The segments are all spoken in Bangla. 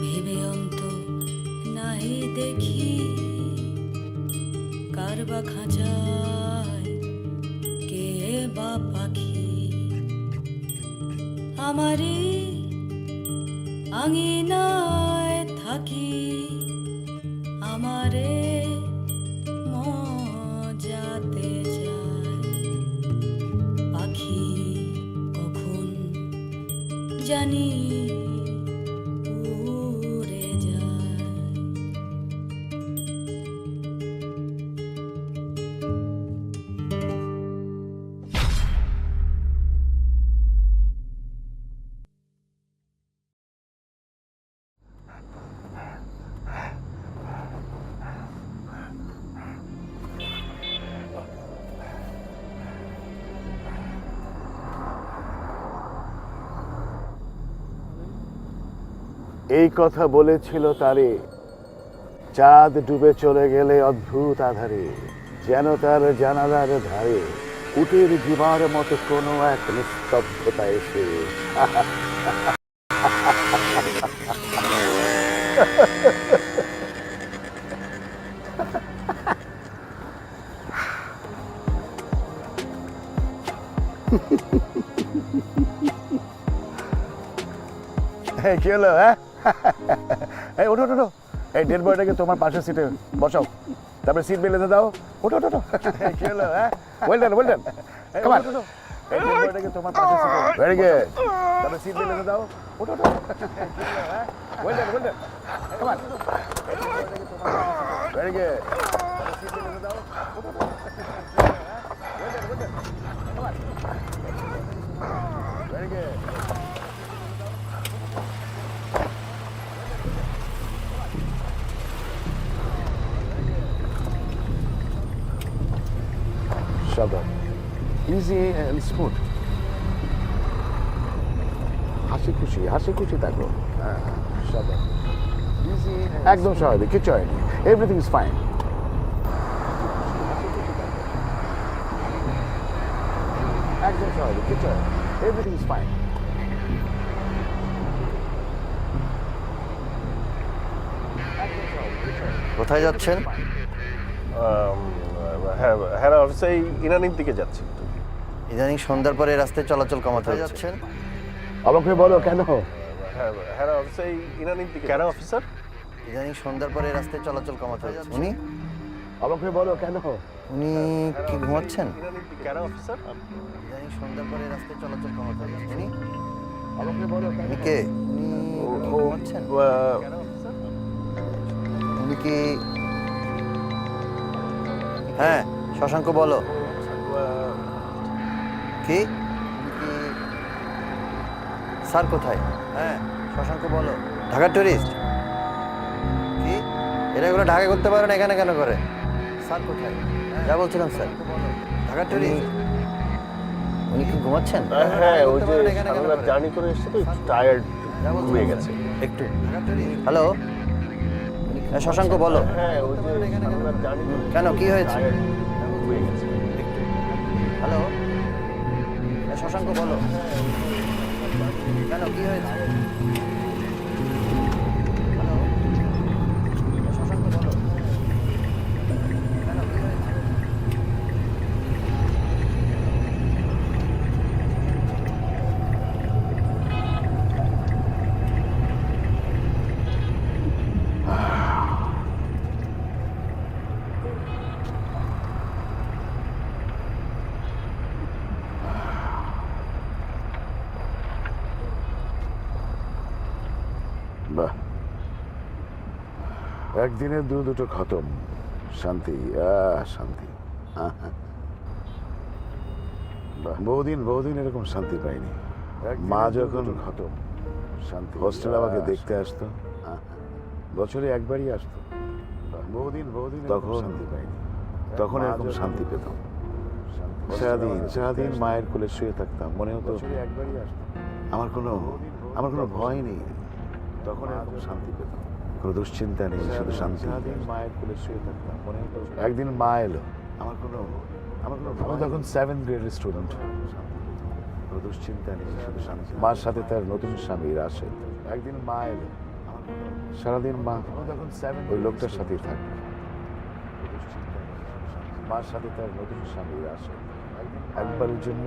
ভেবে অন্ত নাহি দেখি কার বা খাঁচায় কে বা পাখি আমারে আঙিনায় থাকি আমারে এই কথা বলেছিল তারে। চাঁদ ডুবে চলে গেলে অদ্ভুত আধারে, যেন তার জানালার ধারে উটের জীবার মতো কোনো এক নিস্তব্ধতা এসে। কি হলো হ্যাঁ? এই ওঠো ওঠো। এই ডেড বয়টাকে তোমার পাশের সিটে বসাও। তারপরে সিট বেলেতে দাও। ওঠো ওঠো ওঠো। কি হলো হ্যাঁ? Well done well done come on এই ডেড বয়টাকে তোমার পাশের সিটে ভেরি গুড তারপরে সিট বেলেতে দাও। ওঠো ওঠো। Well done well done come on very good easy smooth হাসি খুশি হাসি খুশি থাকো হ্যাঁ একদম স্বাভাবিক কিছু হয়নি। এভরিথিং ইজ ফাইন একদম স্বাভাবিক হয়নি। এভরিথিং ইজ ফাইন কোথায় যাচ্ছেন? হ্যাঁ হ্যাঁ অফিসে এই ইনানির দিকে যাচ্ছি। ইদানিং সন্ধ্যার পরে রাস্তায় চলাচল কমাতে যাচ্ছেন। আমাকে বলো কেন? হ্যাঁ হ্যাঁ কেন অফিসার? ইদানিং সন্ধ্যার পরে রাস্তায় চলাচল কমাতে যাচ্ছেন উনি? আমাকে বলো কেন? উনি কি ঘুমাচ্ছেন? কেন অফিসার? ইদানিং সন্ধ্যার পরে রাস্তায় চলাচল কমাতে যাচ্ছেন উনি? আমাকে বলো উনি কে? উনি ঘুমাচ্ছেন? অফিসার? উনি কি হ্যাঁ শশাঙ্ক বলো। কি? স্যার কোথায়? হ্যাঁ শশাঙ্ক বলো। ঢাকার টুরিস্ট কি? এরা এগুলো ঢাকা করতে পারে না এখানে কেন করে? স্যার কোথায়? যা বলছিলাম স্যার। ঢাকার টুরিস্ট উনি কি ঘুমাচ্ছেন? হ্যাঁ ওই যে না এখানে কেন সারারাত করে? জার্নি করে এসছে তো টায়ার্ড যা ঘুমিয়ে গেছে। একটু। হ্যালো? হ্যাঁ, শশাঙ্ক বলো। হ্যাঁ ওই যে কেন কি হয়েছে? গেছে। হ্যালো? হ্যাঁ, শশাঙ্ক বলো। কেন কি হয়েছে? একদিনে দু দুটো খতম। শান্তি আহ, শান্তি। বহুদিন বহুদিন এরকম শান্তি পাইনি। মা যখন খতম। শান্তি হোস্টেল আমাকে দেখতে আসতো। বছরে একবারই আসতো। বাহ, বহুদিন বহুদিন তখন শান্তি পাইনি। তখন এরকম শান্তি পেতাম। সারাদিন সারাদিন মায়ের কোলে শুয়ে থাকতাম মনে হতো আমার কোনো আমার কোনো ভয় নেই। তখন এরকম শান্তি পেতাম। কোনো দুশ্চিন্তা নেই শুধু শান্তি। সারাদিন মায়ের কোলে শুয়ে থাকতাম মনে একদিন মা এলো। আমার কোনো আমার কোনো আমি তখন সেভেন গ্রেডের স্টুডেন্ট কোনো দুশ্চিন্তা নেই শুধু শান্তি। মার সাথে তার নতুন স্বামী রাশেদ। একদিন মা এলো। আমার সারাদিন মা তখন সেভেন ওই লোকটার সাথেই থাকবে। মার সাথে তার নতুন স্বামী আসে একবারের জন্য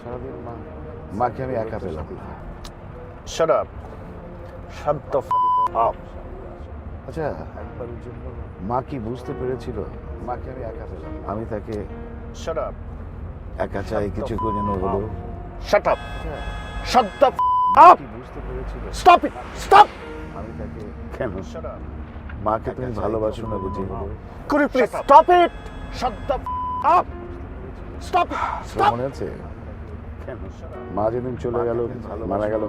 সারাদিন মা মাকে আমি একা পেলাম। Shut up. Shut the f up. আচ্ছা একবারের জন্য মা কি বুঝতে পেরেছিল মাকে আমি একা পেলাম আমি তাকে Shut up. একা চাই কিছু করে. আচ্ছা, Shut the f মা up. কি বুঝতে পেরেছিল Stop it. Stop. আমি তাকে কেন Shut up. মাকে তুমি ভালোবাসো না বুঝি you please stop it? Shut the f up. Stop it. মনে আছে মা যেদিন চলে গেল মারা গেল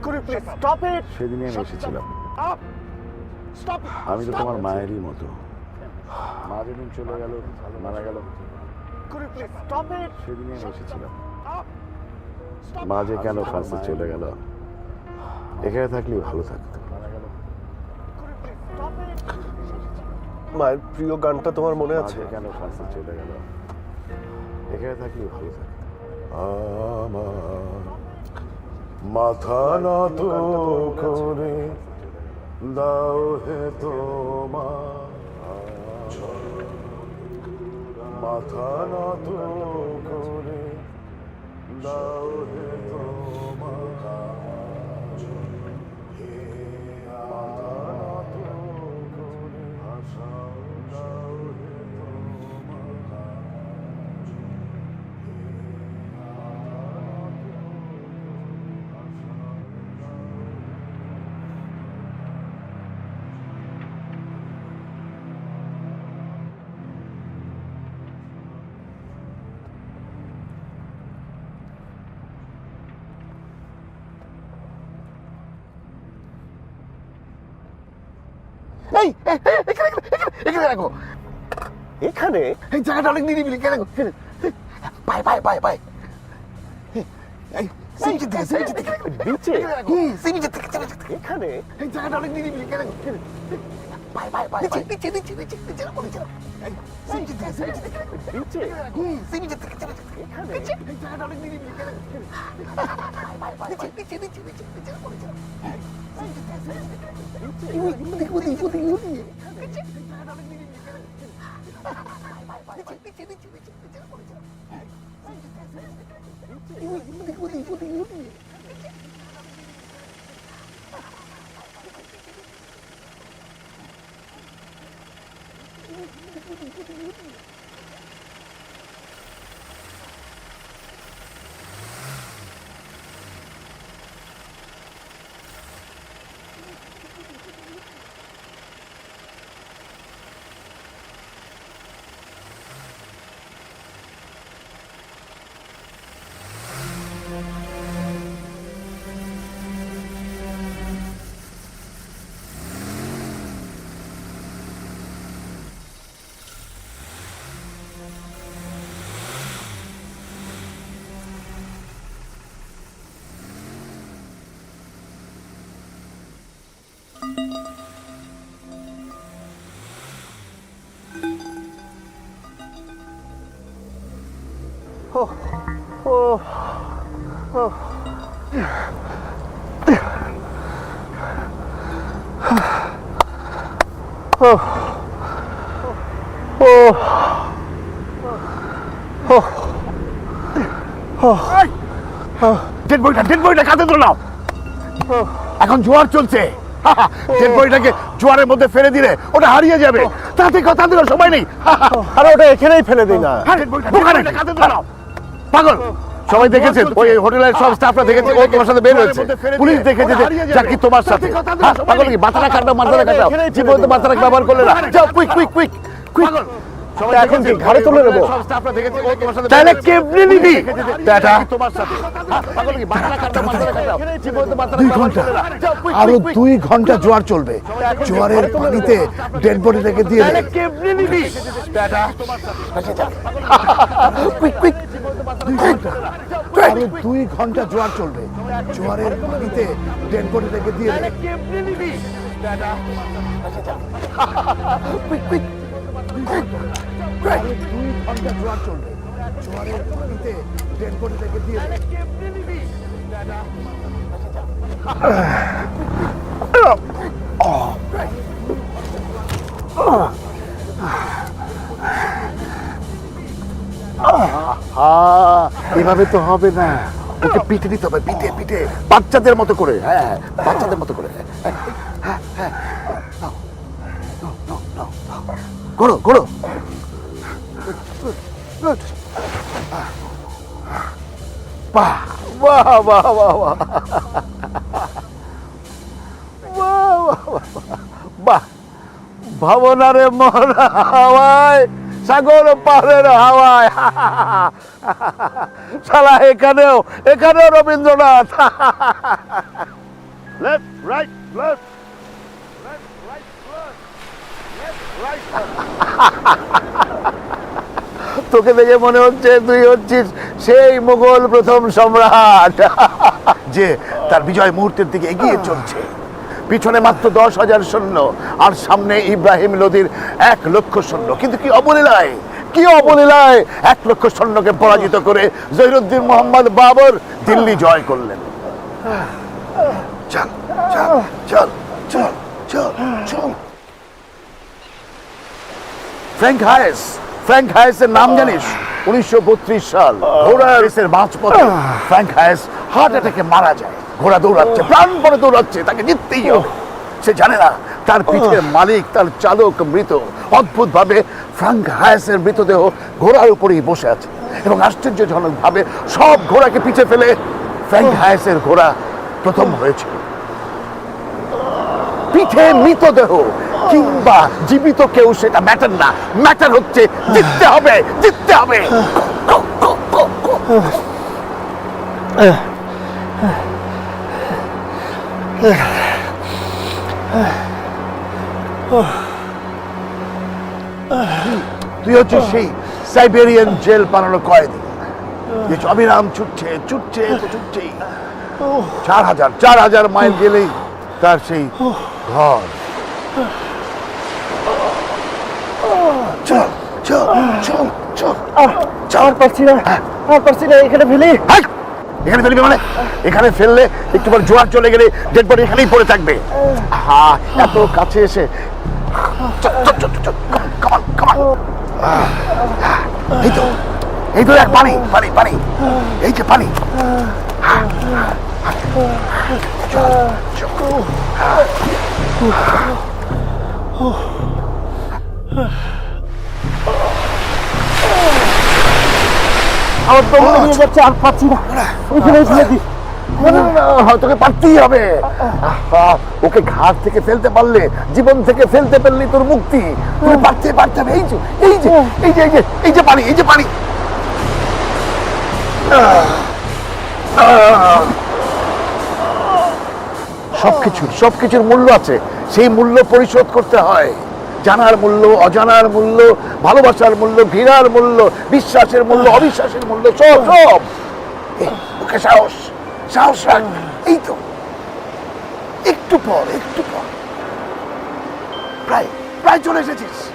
You please stop it? সেদিনই আমি এসেছিলাম। it. আমি তো তোমার মায়েরই মতো। মা যেদিন চলে গেল মারা গেল। you please stop it? সেদিনই আমি এসেছিলাম। মা যে কেন ফ্রান্সে চলে গেল? এখানে থাকলেই ভালো থাকতো। মায়ের প্রিয় গানটা তোমার মনে আছে? কেন ফ্রান্সে চলে গেল? এখানে থাকলেই ভালো থাকতো। আমার মাথা নত করে দাও হে তোমার মাথা নত করে দাও হে পায় নিচে নিচে নিচে নিচে নিচে রাখো নিচে রাখো। এই সিমিটি থেকে সিমিটি থেকে নিচে হুম সিমিটি থেকে সিমিটি থেকে এখানে এই জায়গাটা অনেক নিরিবিলি কেন রাখো এখানে। পায় পায় পায় নিচে নিচে নিচে নিচে রাখো নিচে রাখো। 어디 어디 어디 어디 그치? 그치 그치 그치 그치 어디 어디 어디 어디 থেকে নিচে এই ওদিকে ওদিকে ওদিকে ওদিকে ডেড বইটা ডেড বইটা কাঁধে তোলাও এখন জোয়ার চলছে। ডেড বইটাকে জোয়ারের মধ্যে ফেলে দিলে ওটা হারিয়ে যাবে। তাতে কথা দিল সময় নেই। আরে ওটা এখানেই ফেলে দিই না। দোকানে কাঁধে তোলাও পাগল। সবাই দেখেছেন? ওই হোটেলের সব স্টাফরা দেখেছে ও তোমার সাথে বের হয়েছে। পুলিশ দেখেছে যে জাকি তোমার সাথে। হ্যাঁ, পাগল কি? মাথাটা কাটবে মাথাটা কাটাও জীবনে তো মাথাটা ব্যবহার করলে না। যাও কুইক কুইক কুইক কুইক এখন কি ঘাড়ে তুলে নেব? সব স্টাফরা দেখেছে, ও তোমার সাথে তাহলে কেমনে নিবি? হ্যাঁ, কি? দুই ঘণ্টা। আরও। দুই ঘণ্টা জোয়ার চলবে। জোয়ারের পানিতে ডেড বডি রেখে দিয়ে। কেমনে নিবি? কুইক কুইক দুই ঘণ্টা। দুই ঘণ্টা জোয়ার চলবে। জোয়ারের পানিতে ডেড বডি রেখে দিয়ে দুই ঘণ্টা জোয়ার চলবে। জোয়ারের পানিতে দিয়ে দে। এভাবে তো হবে না। ওকে পিঠে দিতে হবে পিঠে পিঠে। বাচ্চাদের মতো করে হ্যাঁ বাচ্চাদের মতো করে। হ্যাঁ, হ্যাঁ, হ্যাঁ। বাহ, বাহ ভাবনারে মরা হাওয়ায় সাগর পাহাড়ের হাওয়ায়। শালা এখানেও এখানেও রবীন্দ্রনাথ। লেফট রাইট লেফট তোকে দেখে মনে হচ্ছে তুই হচ্ছিস সেই মুঘল প্রথম সম্রাট। যে তার বিজয় মুহূর্তের দিকে এগিয়ে চলছে। পিছনে মাত্র দশ হাজার সৈন্য আর সামনে ইব্রাহিম লোদির এক লক্ষ সৈন্য। কিন্তু কি অবলীলায়? কি অবলীলায়? এক লক্ষ সৈন্যকে পরাজিত করে জহিরুদ্দিন মোহাম্মদ বাবর দিল্লি জয় করলেন। চল চল চল চল চল চল। ফ্র্যাঙ্ক হায়েস ফ্র্যাঙ্ক হায়েসের নাম জানিস? উনিশশো সাল ঘোড়া রেসের মাঝপথে। ফ্র্যাঙ্ক হায়েস হার্ট অ্যাটাকে মারা যায় ঘোড়া দৌড়াচ্ছে প্রাণপণে দৌড়াচ্ছে তাকে জিততেই হবে। সে জানে না তার পিঠের মালিক তার চালক মৃত। অদ্ভুত ভাবে ফ্রাঙ্ক হায়েসের মৃতদেহ ঘোড়ার উপরেই বসে আছে এবং আশ্চর্যজনক ভাবে সব ঘোড়াকে পিছে ফেলে ফ্র্যাঙ্ক হায়েসের ঘোড়া প্রথম হয়েছিল পিঠে মৃতদেহ কিংবা জীবিত কেউ সেটা ম্যাটার না। ম্যাটার হচ্ছে জিততে হবে জিততে হবে। তুই হচ্ছিস সেই সাইবেরিয়ান জেল পালানো কয়েদি। যে অবিরাম ছুটছে ছুটছে ছুটছেই চার হাজার চার হাজার মাইল গেলেই তার সেই ঘর। চল চল চল চল। আর পারছি না আর পারছি না এখানে ফেলি! এখানে ফেলবি মানে? এখানে ফেললে একটু পর জোয়ার চলে গেলে ডেড বডি এখানেই পড়ে থাকবে। হ্যাঁ এত কাছে এসে। এই তো এই তো এক পানি পানি পানি। এই যে পানি। চল। আমার দম যাচ্ছে আর পাচ্ছি না। ওইখানে ফেলে তোকে পারতেই হবে। ওকে ঘাট থেকে ফেলতে পারলে জীবন থেকে ফেলতে পারলে তোর মুক্তি। তুই পারতে পারতে হবে। এই যে এই যে এই যে এই যে এই যে পানি এই যে পানি। সবকিছুর সবকিছুর মূল্য আছে। সেই মূল্য পরিশোধ করতে হয়। জানার মূল্য অজানার মূল্য ভালোবাসার মূল্য ঘৃণার মূল্য বিশ্বাসের মূল্য অবিশ্বাসের মূল্য সব সব। ওকে সাহস সাহস রাখ। এই তো। একটু পর একটু পর। প্রায় প্রায় চলে এসেছিস।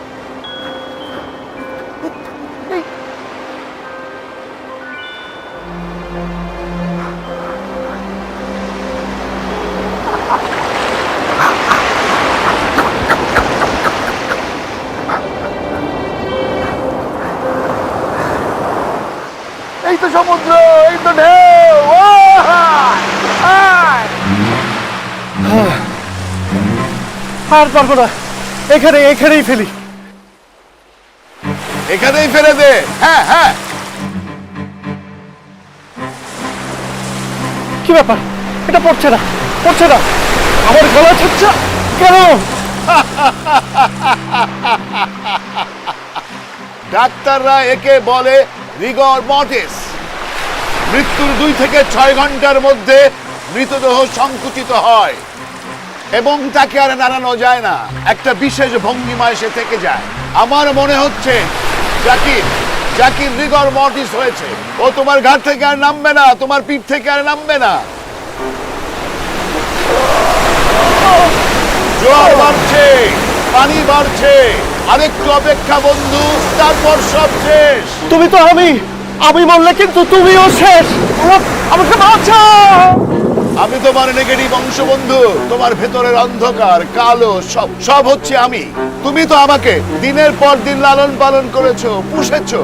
আর পারব না। এখানে এখানেই ফেলি। এখানেই ফেলে দে। হ্যাঁ হ্যাঁ। কি ব্যাপার? এটা পড়ছে না পড়ছে না। আমার গলা ছাড়ছে কেন? ডাক্তাররা একে বলে রিগর মর্টিস মৃত্যুর দুই থেকে ছয় ঘণ্টার মধ্যে মৃতদেহ সংকুচিত হয়। এবং তাকে আর নাড়ানো যায় না। একটা বিশেষ ভঙ্গিমায় সে থেকে যায়। আমার মনে হচ্ছে জাকির জাকির রিগর মর্টিস হয়েছে। ও তোমার ঘাট থেকে আর নামবে না তোমার পিঠ থেকে আর নামবে না। জোয়ার বাড়ছে পানি বাড়ছে। আরেকটু অপেক্ষা বন্ধু তারপর সব শেষ। তুমি তো আমি আমি বললে কিন্তু তুমিও শেষ। আমাকে বাঁচাও! আমি তোমার নেগেটিভ অংশ, বন্ধু। তোমার ভেতরের অন্ধকার, কালো, সব সব হচ্ছে আমি। তুমি তো আমাকে দিনের পর দিন লালন পালন করেছ, পুষেছো,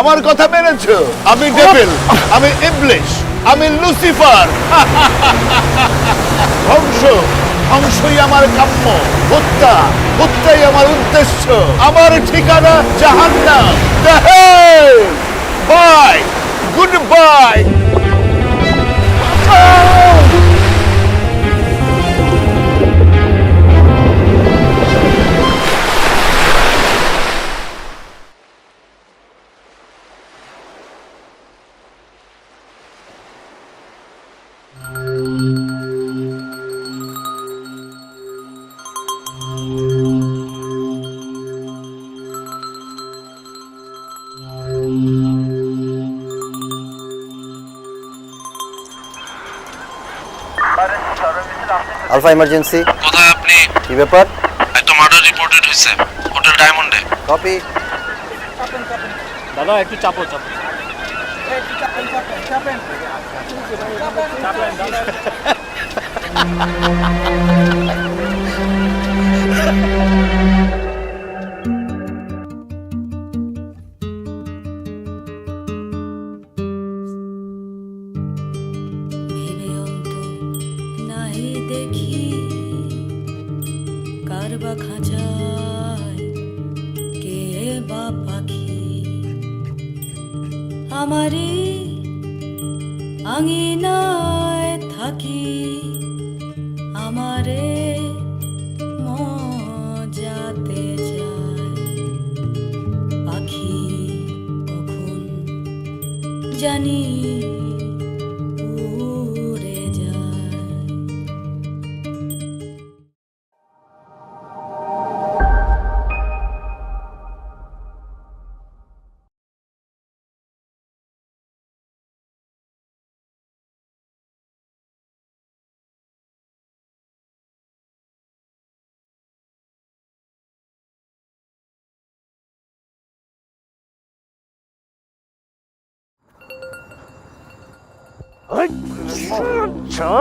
আমার কথা মেনেছো। আমি ডেভিল আমি ইবলিশ আমি লুসিফার ধ্বংস ধ্বংসই আমার কাম্য, হত্যা, হত্যাই আমার উদ্দেশ্য। আমার ঠিকানা জাহান্নাম। Bye good bye alpha emergency কোথায় আপনি? কি ব্যাপার? এই তো মার্ডার রিপোর্টেড হয়েছে হোটেল ডায়মন্ডে কপি দাদা একটু চাপো চাপো। ভেবে আমারই আঙিনায় থাকি আমারে মজাতে যায় পাখি কখন জানি আচ্ছা